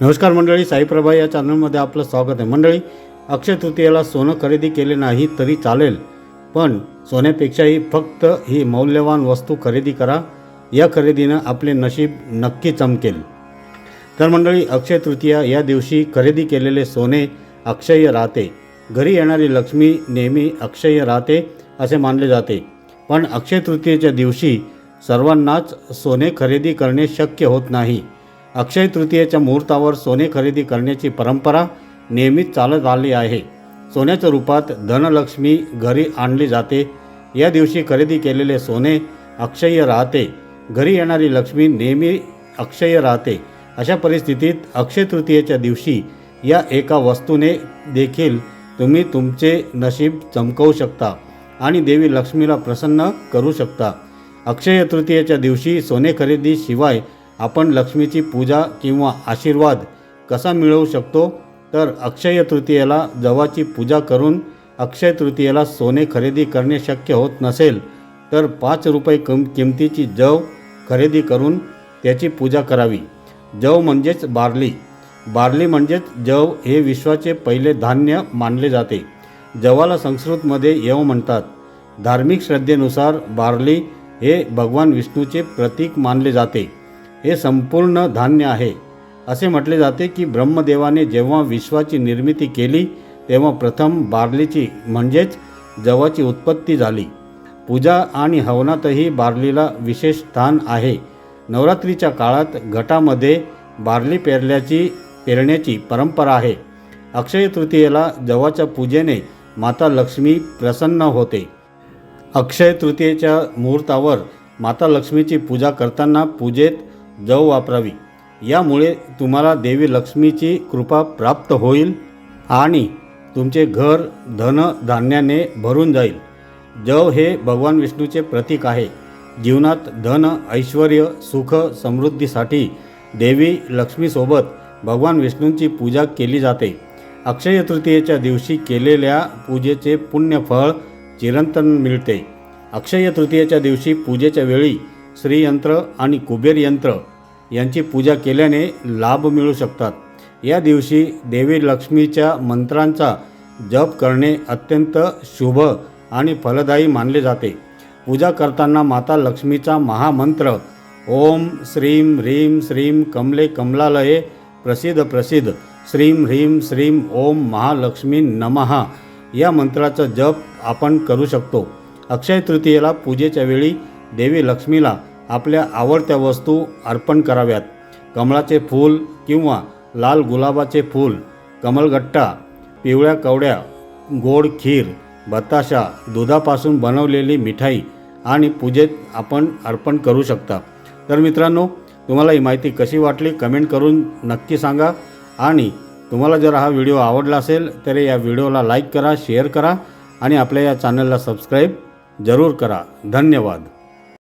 नमस्कार मंडळी साईप्रभा या चॅनलमध्ये आपलं स्वागत आहे. मंडळी अक्षय तृतीयेला सोनं खरेदी केले नाही तरी चालेल पण सोन्यापेक्षाही फक्त ही मौल्यवान वस्तू खरेदी करा. या खरेदीनं आपले नशीब नक्की चमकेल. तर मंडळी अक्षय तृतीया या दिवशी खरेदी केलेले सोने अक्षय राहते. घरी येणारी लक्ष्मी नेहमी अक्षय राहते असे मानले जाते. पण अक्षय तृतीयेच्या दिवशी सर्वांनाच सोने खरेदी करणे शक्य होत नाही. अक्षय तृतीयेच्या मुहूर्तावर सोने खरेदी करण्याची परंपरा नेहमीच चालत आली आहे. सोन्याच्या रूपात धनलक्ष्मी घरी आणली जाते. या दिवशी खरेदी केलेले सोने अक्षय राहते. घरी येणारी लक्ष्मी नेहमी अक्षय राहते. अशा परिस्थितीत अक्षय तृतीयेच्या दिवशी या एका वस्तूने देखील तुम्ही तुमचे नशीब चमकवू शकता आणि देवी लक्ष्मीला प्रसन्न करू शकता. अक्षय तृतीयेच्या दिवशी सोने खरेदीशिवाय आपण लक्ष्मीची पूजा किंवा आशीर्वाद कसा मिळवू शकतो? तर अक्षय तृतीयेला जवाची पूजा करून अक्षय तृतीयेला सोने खरेदी करणे शक्य होत नसेल तर पाच रुपये कम किमतीची जव खरेदी करून त्याची पूजा करावी. जव म्हणजेच बार्ली. बार्ली म्हणजेच जव हे विश्वाचे पहिले धान्य मानले जाते. जवाला संस्कृतमध्ये यव म्हणतात. धार्मिक श्रद्धेनुसार बार्ली हे भगवान विष्णूचे प्रतीक मानले जाते. हे संपूर्ण धान्य आहे. असे म्हटले जाते की ब्रह्मदेवाने जेव्हा विश्वाची निर्मिती केली तेव्हा प्रथम बार्लीची म्हणजेच जवाची उत्पत्ती झाली. पूजा आणि हवनातही बार्लीला विशेष स्थान आहे. नवरात्रीच्या काळात घटामध्ये बार्ली पेरल्याची पेरण्याची परंपरा आहे. अक्षय तृतीयेला जवाच्या पूजेने माता लक्ष्मी प्रसन्न होते. अक्षय तृतीयेच्या मुहूर्तावर माता लक्ष्मीची पूजा करताना पूजेत जव वापरावी. यामुळे तुम्हाला देवी लक्ष्मीची कृपा प्राप्त होईल आणि तुमचे घर धन धान्याने भरून जाईल. जव हे भगवान विष्णूचे प्रतीक आहे. जीवनात धन ऐश्वर सुख समृद्धीसाठी देवी लक्ष्मीसोबत भगवान विष्णूंची पूजा केली जाते. अक्षय तृतीयेच्या दिवशी केलेल्या पूजेचे पुण्यफळ चिरंतन मिळते. अक्षय तृतीयेच्या दिवशी पूजेच्या वेळी श्रीयंत्र आणि कुबेर यंत्र यांची पूजा केल्याने लाभ मिळू शकतात. या दिवशी देवी लक्ष्मीच्या मंत्रांचा जप करणे अत्यंत शुभ आणि फलदायी मानले जाते. पूजा करताना माता लक्ष्मीचा महामंत्र ओम श्रीं ह्रीं श्रीं कमले कमलालये प्रसिद्ध प्रसिद्ध श्रीं ह्रीं श्रीं ओम महालक्ष्मी नमहा या मंत्राचा जप आपण करू शकतो. अक्षय तृतीयेला पूजेच्या वेळी देवी लक्ष्मीला आपल्या आवडत्या वस्तू अर्पण कराव्यात. कमळाचे फूल किंवा लाल गुलाबाचे फूल कमलगट्टा पिवळ्या कवड्या गोड खीर बताशा दुधापासून बनवलेली मिठाई आणि पूजेत आपण अर्पण करू शकता. तर मित्रांनो तुम्हाला ही माहिती कशी वाटली कमेंट करून नक्की सांगा आणि तुम्हाला जर हा व्हिडिओ आवडला असेल तर या व्हिडिओला लाईक करा शेअर करा आणि आपल्या या चॅनलला सबस्क्राईब जरूर करा. धन्यवाद.